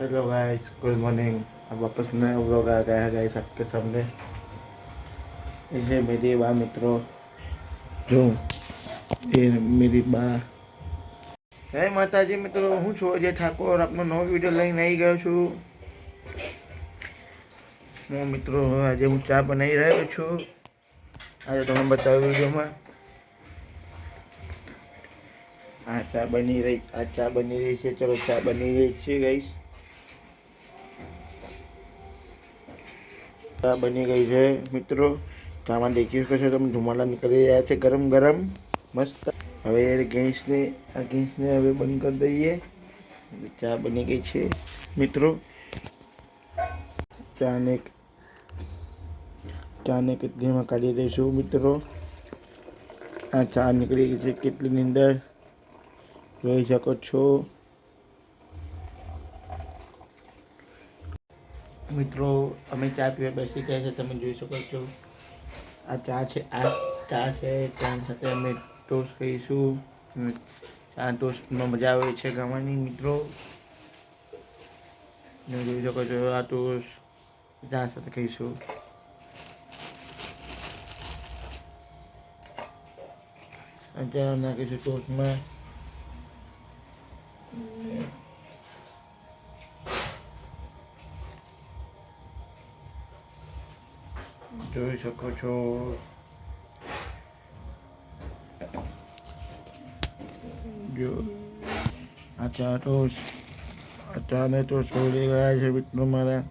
Hello guys good morning अब वापस नया व्लॉग आ गया है गाइस आपके सामने ये है मेरी बा मित्रों जो ये मेरी બા જય માતાજી મિત્રો હું છું અજય ઠાકોર આપનો નવો વિડીયો લઈને આવી ગયો છું હું મિત્રો આજે હું ચા બનાવી રહ્યો છું આજે તમને બતાવ્યું વિડીયોમાં આ ચા બની રહી આ ચા બની રહી છે ચલો ચા બની રહી છે ગઈશ બની ગઈ છે, મિત્રો. ચામાં દેખી શકો છો, તમે ધુમાડા નીકળી રહ્યા છે ગરમ ગરમ મસ્ત. હવે ગેસને, આ ગેસને હવે બંધ કરી દઈએ. ચા બની ગઈ છે, મિત્રો. ચાને ચાને કેટલીમાં કાઢી દઈશું, મિત્રો. આ ચા નીકળી ગઈ છે કેટલીની અંદર જોઈ શકો છો. મિત્રો, અમે ચા પીવા બેસી ગયા છે, તમે જોઈ શકો છો. આ ચા છે, આ ચા છે ચા સાથે અમે ટોસ્ટ કહીશું ચા ટોસ્ટમાં મજા આવે છે ગાવાની મિત્રો. તમે જોઈ શકો છો, આ ટોસ્ટ ચા સાથે કહીશું અત્યારે નાખીશું ટોસ્ટમાં જોઈ શકો છો. જો અત્યારે તો અત્યારે તો છોડી ગયા છે મિત્રો મારા.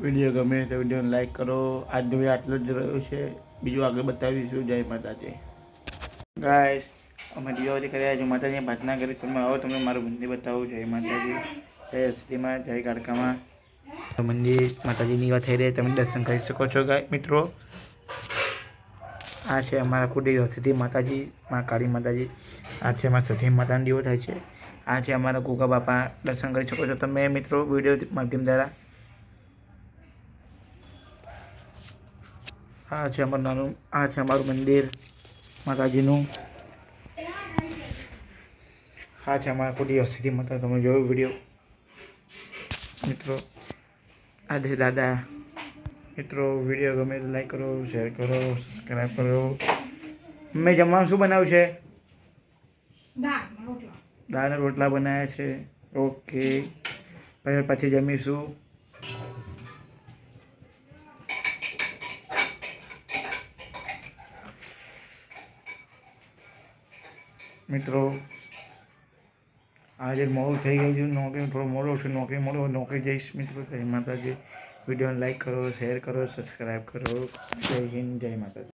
વીડિયો ગમે તો વિડીયોને લાઈક કરો. આજનો વીડિયો આટલો જ રહ્યો છે. બીજું આગળ બતાવીશું. જય માતાજી. ગાઈસ અમે દિવાળી કર્યા છે માતાજીની પ્રાર્થના કરી તમે આવો, તમને મારું મંદિર બતાવું. જય માતાજી. જય શ્રીમાં જય કાળકામાં. મંદિર માતાજીની વાત થઈ રહી તમે દર્શન કરી શકો છો ગાય મિત્રો. આ છે અમારા કુડી સતી માતાજી, મા કાળી માતાજી. આ છે અમારા સતી માતાનો દીવો થાય છે. આ છે અમારા કુકા બાપા. દર્શન કરી શકો છો તમે, મિત્રો, વીડિયો માધ્યમ દ્વારા. આ છે અમારું નાનું આ છે અમારું મંદિર માતાજીનું. આ છે અમારા કુટી હસ્તીથી માતા તમે જોયો વીડિયો મિત્રો આ છે દાદા. મિત્રો વીડિયો ગમે તો લાઈક કરો શેર કરો સબસ્ક્રાઈબ કરો. મેં જમવાનું શું બનાવ્યું છે? દાળના રોટલા. બનાવ્યા છે. ઓકે પછી પછી જમીશું. મિત્રો, આજે મોડું થઈ ગયું છે, નોકરી થોડો મોડો છે, નોકરી મોડો નોકરી જઈશ મિત્રો. જય માતાજી. વિડીયોને લાઈક કરો શેર કરો સબસ્ક્રાઈબ કરો. જય હિન્દ, જય માતાજી.